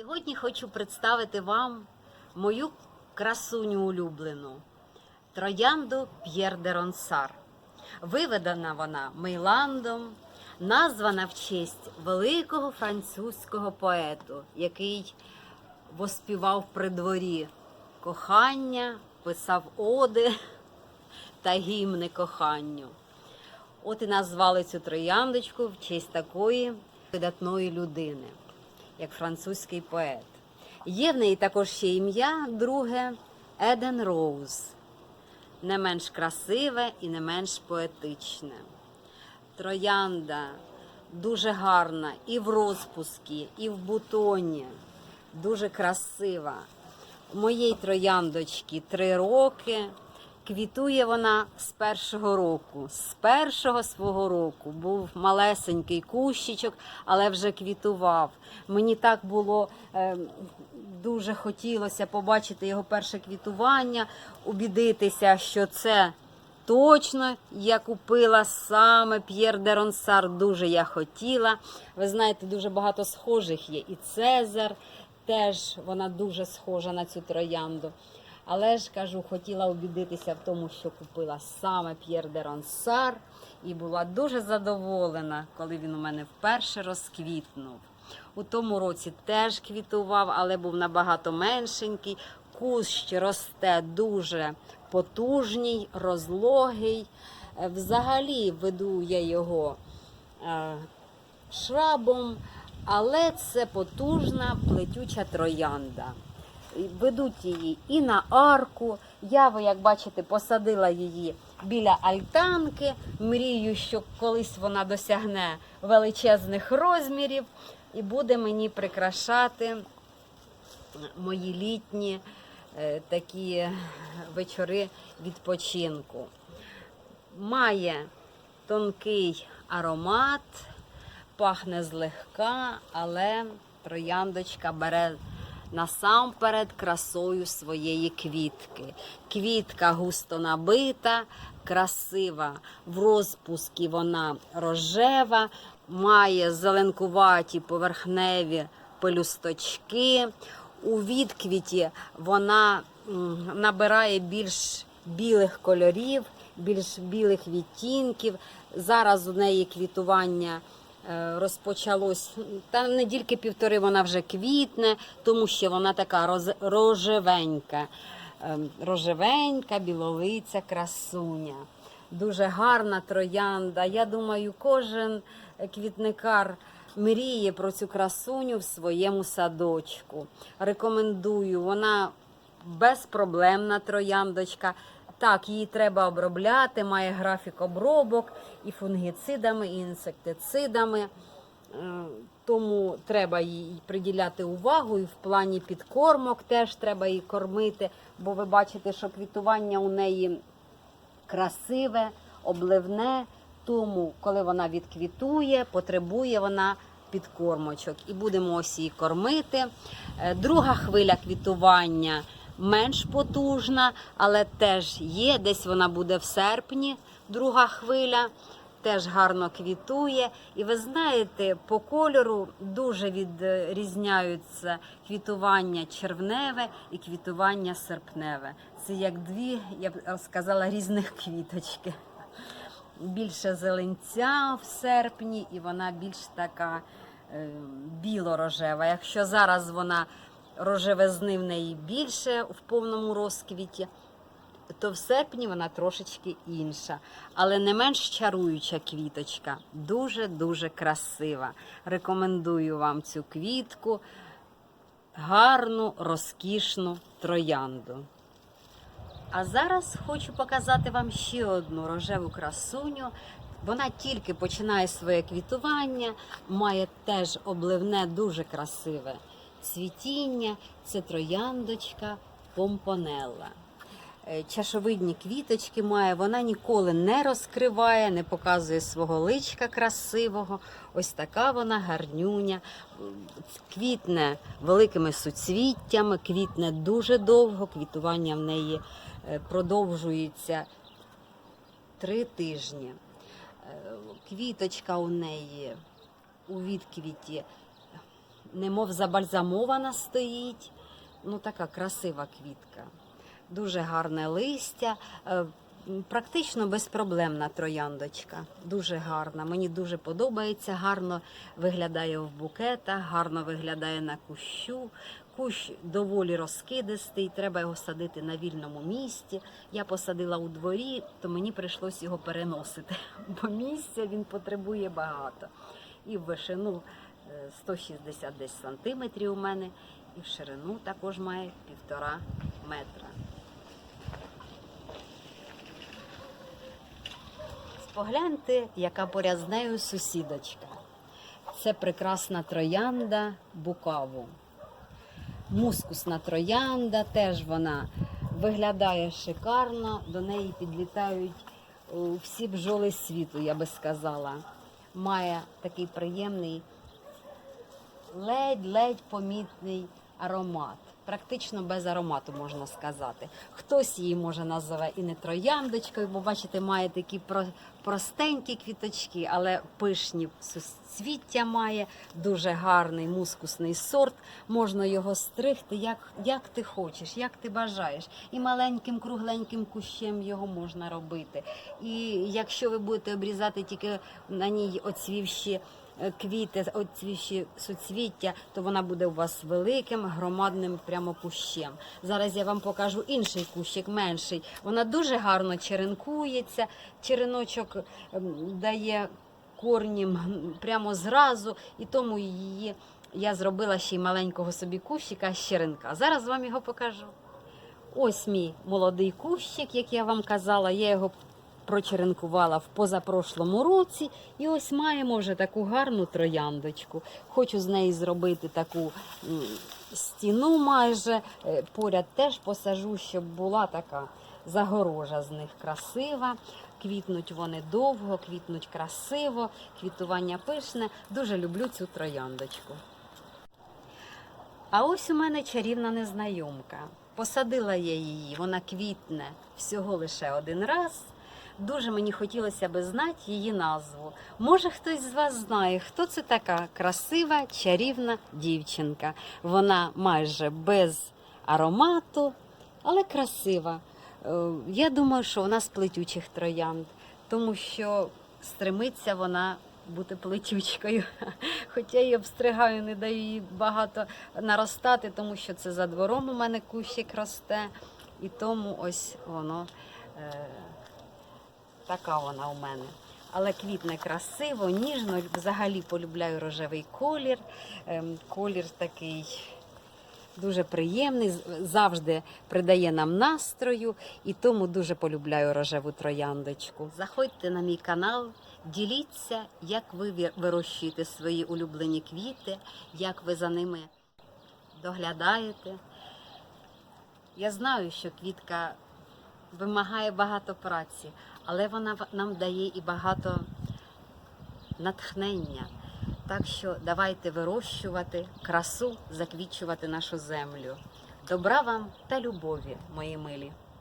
Сьогодні хочу представити вам мою красуню улюблену троянду П'єр де Ронсар. Виведена вона Мейландом, названа в честь великого французького поету, який воспівав при дворі кохання, писав оди та гімни коханню. От і назвали цю трояндочку в честь такої видатної людини, як французький поет. Є в неї також ще ім'я друге Еден Роуз, не менш красиве і не менш поетичне. Троянда дуже гарна і в розпускі, і в бутоні, дуже красива. У моєї трояндочки три роки. Квітує вона з першого року. З першого свого року був малесенький кущичок, але вже квітував. Мені так було е, дуже хотілося побачити його перше квітування, убідитися, що це точно я купила саме П'єр де Ронсар. Дуже я хотіла. Ви знаєте, дуже багато схожих є. І Цезар теж вона дуже схожа на цю троянду. Але ж кажу, хотіла убідитися в тому, що купила саме П'єр де Ронсар, і була дуже задоволена, коли він у мене вперше розквітнув. У тому році теж квітував, але був набагато меншенький. Кущ росте дуже потужний, розлогий. Е, Взагалі веду я його е, шрабом, але це потужна плетюча троянда. Ведуть її і на арку. Я, ви як бачите, посадила її біля альтанки. Мрію, що колись вона досягне величезних розмірів і буде мені прикрашати мої літні е, такі вечори відпочинку. Має тонкий аромат, пахне злегка, але трояндочка бере насамперед красою своєї квітки. Квітка густо набита, красива, в розпускі вона рожева, має зеленкуваті поверхневі пелюсточки. У відквіті вона набирає більш білих кольорів, більш білих відтінків. Зараз у неї квітування розпочалось та недільки півтори вона вже квітне, тому що вона така роз, рожевенька, Ем, рожевенька, білолиця красуня. Дуже гарна троянда. Я думаю, кожен квітникар мріє про цю красуню в своєму садочку. Рекомендую, вона безпроблемна трояндочка. Так, її треба обробляти, має графік обробок і фунгіцидами, і інсектицидами. Е, Тому треба їй приділяти увагу і в плані підкормок теж треба її кормити, бо ви бачите, що квітування у неї красиве, обливне. Тому, коли вона відквітує, потребує вона підкормочок. І будемо ось її кормити. Е, Друга хвиля квітування менш потужна, але теж є. Десь вона буде в серпні, друга хвиля. Теж гарно квітує. І ви знаєте, по кольору дуже відрізняються квітування червневе і квітування серпневе. Це як дві, я б сказала, різних квіточки більше зеленця в серпні, і вона більш така е, біло-рожева. Якщо зараз вона рожевизни в неї більше в повному розквіті, то в серпні вона трошечки інша, але не менш чаруюча квіточка. Дуже-дуже красива. Рекомендую вам цю квітку, гарну, розкішну троянду. А зараз хочу показати вам ще одну рожеву красуню. Вона тільки починає своє квітування, має теж обливне, дуже красиве цвітіння. Це трояндочка помпонелла. Е, Чашовидні квіточки має, вона ніколи не розкриває, не показує свого личка красивого. Ось така вона гарнюня. Квітне великими суцвіттями, квітне дуже довго, квітування в неї е, продовжується три тижні. Е, Квіточка у неї у відквіті немов забальзамована стоїть. Ну, така красива квітка. Дуже гарне листя. е, Практично безпроблемна трояндочка. Дуже гарна. Мені дуже подобається. Гарно виглядає в букетах, гарно виглядає на кущу. Кущ доволі розкидистий, треба його садити на вільному місці. Я посадила у дворі, то мені прийшлось його переносити, бо місця він потребує багато. І в вишину 160 десь сантиметрів у мене, і в ширину також має півтора метра. Спогляньте, яка поряд з нею сусідочка. Це прекрасна троянда букаву. Мускусна троянда, теж вона виглядає шикарно, до неї підлітають всі бджоли світу, я би сказала. Має такий приємний, ледь-ледь помітний аромат. Практично без аромату можна сказати. Хтось її може називати і не трояндочкою, бо бачите, має такі простенькі квіточки, але пишні суцвіття має, дуже гарний мускусний сорт. Можна його стригти як, як ти хочеш, як ти бажаєш. І маленьким кругленьким кущем його можна робити. І якщо ви будете обрізати тільки на ній оцвівші е, квіти, оцвівші суцвіття, то вона буде у вас великим, громадним прямо кущем. Зараз я вам покажу інший кущик, менший. Вона дуже гарно черенкується, череночок ем, дає корні прямо зразу, і тому її я зробила ще й маленького собі кущика з черенка. Зараз вам його покажу. Ось мій молодий кущик, як я вам казала, я його прочеренкувала в позапрошлому році. І ось маємо вже таку гарну трояндочку. Хочу з неї зробити таку стіну майже. Е, Поряд теж посажу, щоб була така загорожа з них красива. Квітнуть вони довго, квітнуть красиво, квітування пишне. Дуже люблю цю трояндочку. А ось у мене чарівна незнайомка. Посадила я її, вона квітне всього лише один раз. Дуже мені хотілося би знати її назву. Може, хтось з вас знає, хто це така красива, чарівна дівчинка. Вона майже без аромату, але красива. Е, Я думаю, що вона з плетючих троянд, тому що стремиться вона бути плетючкою. Хоча я обстригаю, не даю їй багато наростати, тому що це за двором у мене кущик росте, і тому ось воно е, така вона у мене. Але квітне красиво, ніжно. Взагалі полюбляю рожевий колір. Ем, колір такий дуже приємний, завжди придає нам настрою, і тому дуже полюбляю рожеву трояндочку. Заходьте на мій канал, діліться, як ви вирощуєте свої улюблені квіти, як ви за ними доглядаєте. Я знаю, що квітка вимагає багато праці, але вона нам дає і багато натхнення. Так що давайте вирощувати красу, заквічувати нашу землю. Добра вам та любові, мої милі.